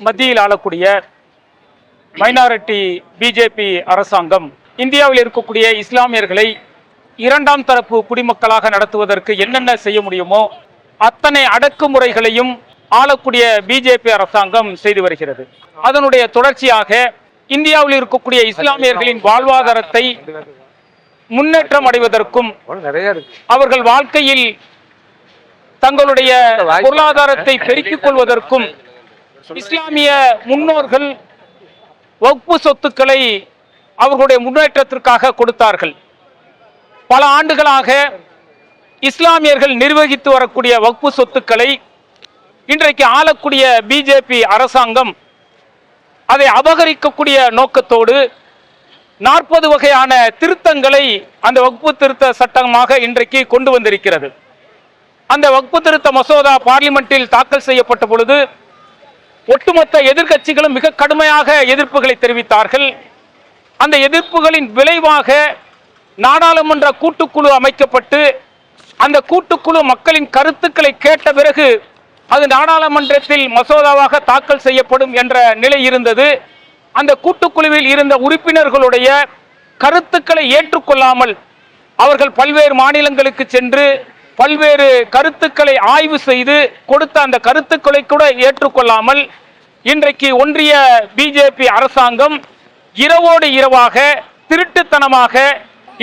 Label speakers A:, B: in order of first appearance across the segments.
A: மத்தியில் ஆளக்கூடிய minority BJP அரசாங்கம் இந்தியாவில் இருக்கக்கூடிய இஸ்லாமியர்களை இரண்டாம் தரப்பு குடிமக்களாக நடத்துவதற்கு என்னென்ன செய்ய முடியுமோ அத்தனை அடக்குமுறைகளையும் ஆளக்கூடிய பிஜேபி அரசாங்கம் செய்து வருகிறது. அதனுடைய தொடர்ச்சியாக இந்தியாவில் இருக்கக்கூடிய இஸ்லாமியர்களின் வாழ்வாதாரத்தை முன்னேற்றம் அடைவதற்கும் அவர்கள் வாழ்க்கையில் தங்களுடைய பொருளாதாரத்தை பெருக்கிக் கொள்வதற்கும் இஸ்லாமிய முன்னோர்கள் வகுப்பு சொத்துக்களை அவர்களுடைய முன்னேற்றத்திற்காக கொடுத்தார்கள். பல ஆண்டுகளாக இஸ்லாமியர்கள் நிர்வகித்து வரக்கூடிய வகுப்பு சொத்துக்களை இன்றைக்கு ஆளக்கூடிய பிஜேபி அரசாங்கம் அதை அபகரிக்கக்கூடிய நோக்கத்தோடு நாற்பது வகையான திருத்தங்களை அந்த வகுப்பு திருத்த சட்டமாக இன்றைக்கு கொண்டு வந்திருக்கிறது. அந்த வகுப்பு திருத்த மசோதா பார்லிமெண்ட்டில் தாக்கல் செய்யப்பட்ட பொழுது ஒட்டுமொத்த எதிர்க்கட்சிகளும் மிக கடுமையாக எதிர்ப்புகளை தெரிவித்தார்கள். அந்த எதிர்ப்புகளின் விளைவாக நாடாளுமன்ற கூட்டுக்குழு அமைக்கப்பட்டு அந்த கூட்டுக்குழு மக்களின் கருத்துக்களை கேட்ட பிறகு அது நாடாளுமன்றத்தில் மசோதாவாக தாக்கல் செய்யப்படும் என்ற நிலை இருந்தது. அந்த கூட்டுக்குழுவில் இருந்த உறுப்பினர்களுடைய கருத்துக்களை ஏற்றுக்கொள்ளாமல் அவர்கள் பல்வேறு மாநிலங்களுக்கு சென்று பல்வேறு கருத்துக்களை ஆய்வு செய்து கொடுத்த அந்த கருத்துக்களை கூட ஏற்றுக்கொள்ளாமல் இன்றைக்கு ஒன்றிய பிஜேபி அரசாங்கம் இரவோடு இரவாக திருட்டுத்தனமாக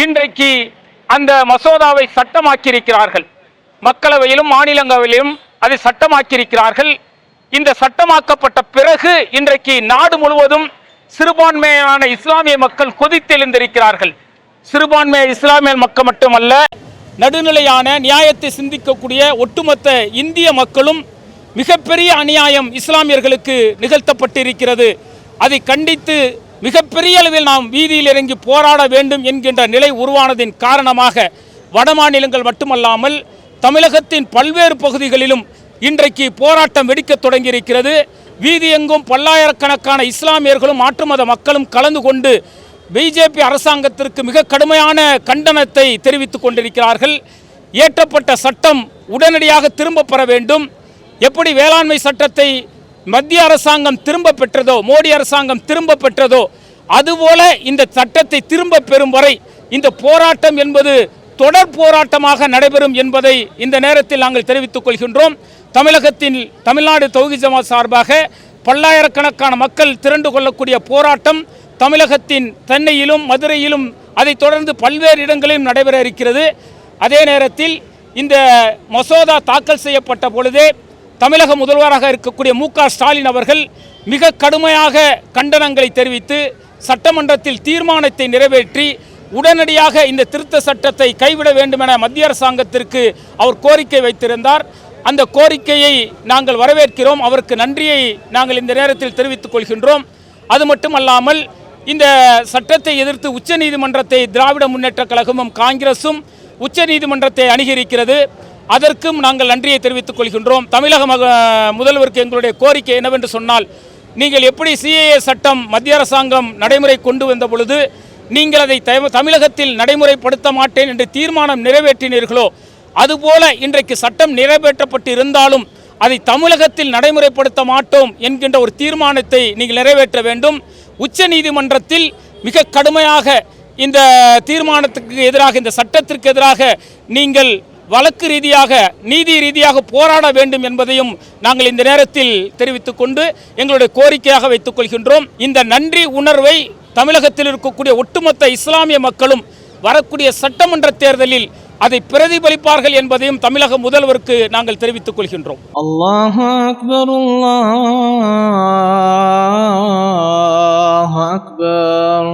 A: இன்றைக்கு அந்த மசோதாவை சட்டமாக்கியிருக்கிறார்கள். மக்களவையிலும் மாநிலங்களவையிலும் அதை சட்டமாக்கியிருக்கிறார்கள். இந்த சட்டமாக்கப்பட்ட பிறகு இன்றைக்கு நாடு முழுவதும் சிறுபான்மையான இஸ்லாமிய மக்கள் கொதித்தெழுந்திருக்கிறார்கள். சிறுபான்மை இஸ்லாமிய மக்கள் மட்டுமல்ல நடுநிலையான நியாயத்தை சிந்திக்கக்கூடிய ஒட்டுமொத்த இந்திய மக்களும் மிகப்பெரிய அநியாயம் இஸ்லாமியர்களுக்கு நிகழ்த்தப்பட்டிருக்கிறது. அதை கண்டித்து மிகப்பெரிய அளவில் நாம் வீதியில் இறங்கி போராட வேண்டும் என்கின்ற நிலை உருவானதின் காரணமாக வடமாநிலங்கள் மட்டுமல்லாமல் தமிழகத்தின் பல்வேறு பகுதிகளிலும் இன்றைக்கு போராட்டம் வெடிக்கத் தொடங்கியிருக்கிறது. வீதி எங்கும் பல்லாயிரக்கணக்கான இஸ்லாமியர்களும் மாற்று மத மக்களும் கலந்து கொண்டு பிஜேபி அரசாங்கத்திற்கு மிக கடுமையான கண்டனத்தை தெரிவித்துக் கொண்டிருக்கிறார்கள். இயற்றப்பட்ட சட்டம் உடனடியாக திரும்ப பெற வேண்டும். எப்படி வேளாண்மை சட்டத்தை மத்திய அரசாங்கம் திரும்ப பெற்றதோ மோடி அரசாங்கம் திரும்ப பெற்றதோ அதுபோல இந்த சட்டத்தை திரும்ப பெறும் வரை இந்த போராட்டம் என்பது தொடர் போராட்டமாக நடைபெறும் என்பதை இந்த நேரத்தில் நாங்கள் தெரிவித்துக் கொள்கின்றோம். தமிழகத்தின் தமிழ்நாடு தொகுதி ஜமாத் சார்பாக பல்லாயிரக்கணக்கான மக்கள் திரண்டு கொள்ளக்கூடிய போராட்டம் தமிழகத்தின் சென்னையிலும் மதுரையிலும் அதைத் தொடர்ந்து பல்வேறு இடங்களிலும் நடைபெற இருக்கிறது. அதே நேரத்தில் இந்த மசோதா தாக்கல் செய்யப்பட்ட பொழுதே தமிழக முதல்வராக இருக்கக்கூடிய மு ஸ்டாலின் அவர்கள் மிக கடுமையாக கண்டனங்களை தெரிவித்து சட்டமன்றத்தில் தீர்மானத்தை நிறைவேற்றி உடனடியாக இந்த திருத்த சட்டத்தை கைவிட வேண்டும் என மத்திய அரசாங்கத்திற்கு அவர் கோரிக்கை வைத்திருந்தார். அந்த கோரிக்கையை நாங்கள் வரவேற்கிறோம். அவருக்கு நன்றியை நாங்கள் இந்த நேரத்தில் தெரிவித்துக் கொள்கின்றோம். அது மட்டுமல்லாமல் இந்த சட்டத்தை எதிர்த்து உச்சநீதிமன்றத்தை திராவிட முன்னேற்ற கழகமும் காங்கிரசும் உச்சநீதிமன்றத்தை அணுகியிருக்கிறது அதற்கும் நாங்கள் நன்றியை தெரிவித்துக் கொள்கின்றோம். தமிழக முதல்வருக்கு எங்களுடைய கோரிக்கை என்னவென்று சொன்னால் நீங்கள் எப்படி சிஏஏ சட்டம் மத்திய அரசாங்கம் நடைமுறை கொண்டு வந்த பொழுது நீங்கள் அதை தமிழகத்தில் நடைமுறைப்படுத்த மாட்டேன் என்று தீர்மானம் நிறைவேற்றினீர்களோ அதுபோல இன்றைக்கு சட்டம் நிறைவேற்றப்பட்டு இருந்தாலும் அதை தமிழகத்தில் நடைமுறைப்படுத்த மாட்டோம் என்கின்ற ஒரு தீர்மானத்தை நீங்கள் நிறைவேற்ற வேண்டும். உச்ச நீதிமன்றத்தில் மிக கடுமையாக இந்த தீர்மானத்துக்கு எதிராக இந்த சட்டத்திற்கு எதிராக நீங்கள் வழக்கு ரீதியாக நீதி ரீதியாக போராட வேண்டும் என்பதையும் நாங்கள் இந்த நேரத்தில் தெரிவித்துக் கொண்டு எங்களுடைய கோரிக்கையாக வைத்துக் கொள்கின்றோம். இந்த நன்றி உணர்வை தமிழகத்தில் இருக்கக்கூடிய ஒட்டுமொத்த இஸ்லாமிய மக்களும் வரக்கூடிய சட்டமன்ற தேர்தலில் அதை பிரதிபலிப்பார்கள் என்பதையும் தமிழக முதல்வருக்கு நாங்கள் தெரிவித்துக் கொள்கின்றோம்.
B: அல்லாஹ் அக்பர்